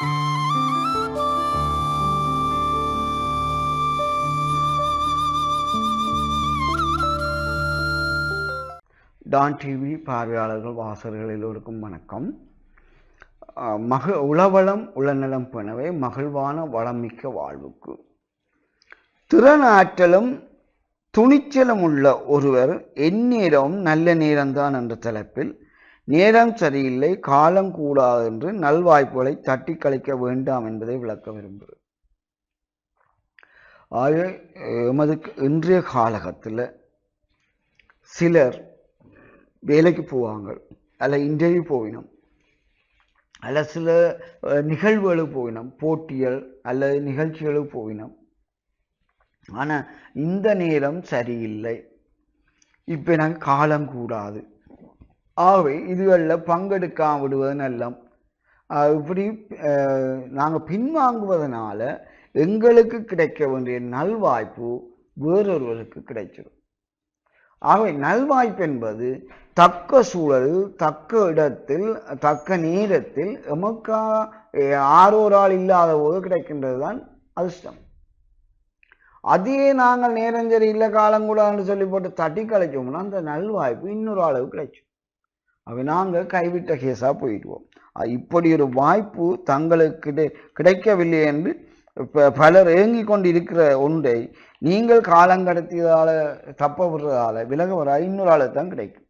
Don TV பார்வையாளர்கள் வாசகர்கள் எல்லோருக்கும் வணக்கம். மக உளவளம் உளநலம் போனவை மகிழ்வான வளமிக்க வாழ்வுக்கு. திறனாற்றலும் துணிச்சலும் உள்ள ஒருவர் எந்நேரமும் நல்ல நேரம்தான் என்ற தலைப்பில் நேரம் சரியில்லை காலம் கூடாது என்று நல்வாய்ப்புகளை தட்டி கழிக்க வேண்டாம் என்பதை விளக்க விரும்புகிறேன். ஆக எமது இன்றைய காலகத்தில் சிலர் வேலைக்கு போவாங்க அல்ல இன்டர்வியூ போயினோம் அல்ல சில நிகழ்வுகளுக்கு போயினோம் போட்டிகள் அல்லது நிகழ்ச்சிகளுக்கு போயினோம். ஆனால் இந்த நேரம் சரியில்லை. இப்போ எனக்கு காலம் கூடாது. ஆகவே இதுகளில் பங்கெடுக்காம விடுவது நல்லம் இப்படி நாங்கள் பின்வாங்குவதனால எங்களுக்கு கிடைக்க வேண்டிய நல்வாய்ப்பு வேறொருவருக்கு கிடைச்சிடும் ஆகவே நல்வாய்ப்பு என்பது தக்க சூழல் தக்க இடத்தில் தக்க நேரத்தில் எமக்கா ஆரோரால் இல்லாத போது கிடைக்கின்றது தான் அதிர்ஷ்டம். அதையே நாங்கள் நேரம் சரி இல்லை காலம் கூடாதுன்னு சொல்லி போட்டு தட்டி கழிச்சோம்னா அந்த நல்வாய்ப்பு இன்னொரு அளவு கிடைக்கும் அவை நாங்கள் கைவிட்ட கேஸாக போயிடுவோம். இப்படி ஒரு வாய்ப்பு தங்களுக்கு கிடை- கிடைக்கவில்லை என்று ப- பலர் ஏங்கி கொண்டு இருக்கிற ஒன்றை நீங்கள் காலங்கடத்தியதால் தப்ப விடுறதால விலக வர இன்னொரு ஆளுக்கு தான் கிடைக்கும்.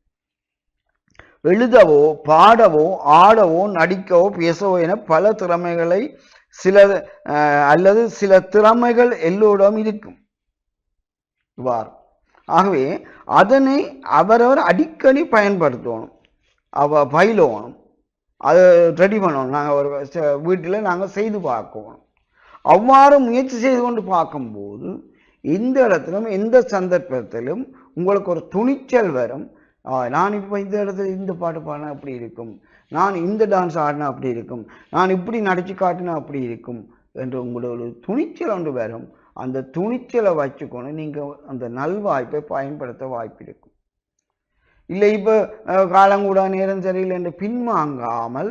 எழுதவோ பாடவோ ஆடவோ நடிக்கவோ பேசவோ என பல திறமைகளை சில அஹ், அல்லது சில திறமைகள் எல்லோரும் இருக்கும். இவ்வாறு. ஆகவே அதனை அவரவர் அடிக்கடி பயன்படுத்தணும். அவ பயிலணும் அதை ரெடி பண்ணணும். நாங்கள் ஒரு வீட்டில் நாங்கள் செய்து பார்க்கணும். அவ்வாறு முயற்சி செய்து கொண்டு பார்க்கும்போது எந்த இடத்திலும் எந்த சந்தர்ப்பத்திலும் உங்களுக்கு ஒரு துணிச்சல் வரும். நான் இப்போ இந்த இடத்துல இந்த பாட்டு பாடினா அப்படி இருக்கும். நான் இந்த டான்ஸ் ஆடினா அப்படி இருக்கும். நான் இப்படி நடிச்சு காட்டினா அப்படி இருக்கும். என்று உங்களோட ஒரு துணிச்சல் ஒன்று வரும். அந்த துணிச்சலை வச்சுக்கொண்டு நீங்கள் அந்த நல்வாய்ப்பை பயன்படுத்த வாய்ப்பு இருக்கும். இல்லை இப்போ காலங்கூட நேரம் சரியில்லை என்று பின்வாங்காமல்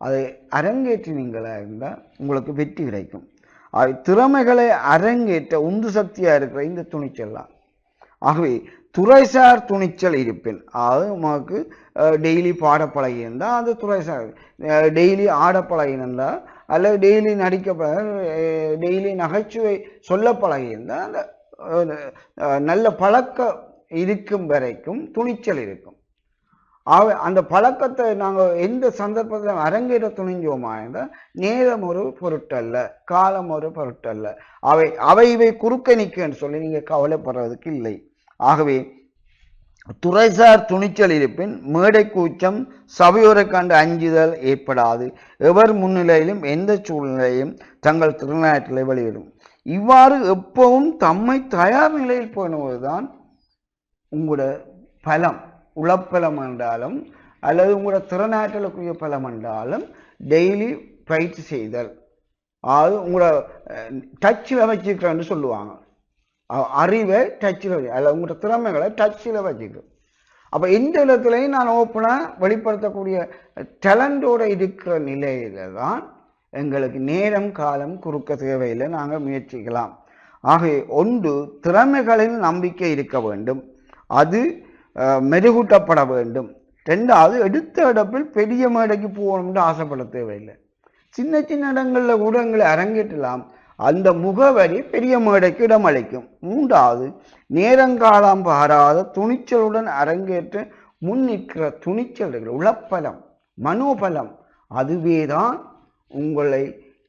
அதை அரங்கேற்றினீங்களா இருந்தால் உங்களுக்கு வெற்றி கிடைக்கும். அது திறமைகளை அரங்கேற்ற உந்து சக்தியாக இருக்கிற இந்த துணிச்சல் தான் ஆகவே துறைசார் துணிச்சல் இருப்பேன் அது நமக்கு டெய்லி பாடப்பழகியிருந்தால் அது துறைசார் டெய்லி ஆட அல்லது டெய்லி நடிக்க டெய்லி நகைச்சுவை சொல்ல பழகியிருந்தால் அந்த நல்ல பழக்க இருக்கும் வரைக்கும் துணிச்சல் இருக்கும். அந்த பழக்கத்தை நாங்கள் எந்த சந்தர்ப்பத்தில் அரங்கேற துணிஞ்சோமா என்றால் நேரம் ஒரு பொருட்டல்ல காலம் ஒரு பொருட்டல்ல. அவை அவை இவை குறுக்க நிற்கன்னு சொல்லி நீங்கள் கவலைப்படுறதுக்கு இல்லை. ஆகவே துறைசார் துணிச்சல் இருப்பின் மேடை கூச்சம் சபையோரை கண்டு அஞ்சுதல் ஏற்படாது. எவர் முன்னிலையிலும் எந்த சூழ்நிலையும் தங்கள் திருநாட்டிலை வெளியிடும். இவ்வாறு எப்பவும் தம்மை தயார் நிலையில் போனதுதான் உங்களோட பலம் உளப்பலம் என்றாலும் அல்லது உங்களோட திறனாற்றலுக்குரிய பலம் என்றாலும் டெய்லி பயிற்சி செய்தல். அதாவது உங்களோட டச்சில் வச்சுக்கிறேன்னு சொல்லுவாங்க. அறிவை டச்சில் வச்சு அல்ல உங்களோட திறமைகளை டச்சில் வச்சுக்கிறோம் அப்போ எந்த இடத்துலையும் நான் ஓப்பனாக வெளிப்படுத்தக்கூடிய டேலண்டோடு இருக்கிற நிலையில தான் எங்களுக்கு நேரம் காலம் குறுக்க தேவையில்லை. நாங்கள் முயற்சிக்கலாம். ஆகவே ஒன்று திறமைகளில் நம்பிக்கை இருக்க வேண்டும். அது மெருகூட்டப்பட வேண்டும். ரெண்டாவது எடுத்த இடப்பில் பெரிய மேடைக்கு போகணும்னு ஆசைப்பட தேவையில்லை. சின்ன சின்ன இடங்களில் கூட எங்களை அரங்கேற்றலாம். அந்த முகவரி பெரிய மேடைக்கு இடமளிக்கும். மூன்றாவது நேரங்காலம் பாராத துணிச்சலுடன் அரங்கேற்ற முன் நிற்கிற துணிச்சல் உளப்பலம் மனோபலம் அதுவே தான் உங்களை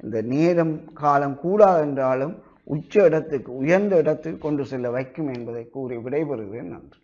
இந்த நேரம் காலம் கூடாது என்றாலும் உச்ச இடத்துக்கு உயர்ந்த இடத்துக்கு கொண்டு செல்ல வைக்கும் என்பதை கூறி விடைபெறுகிறேன். நன்றி.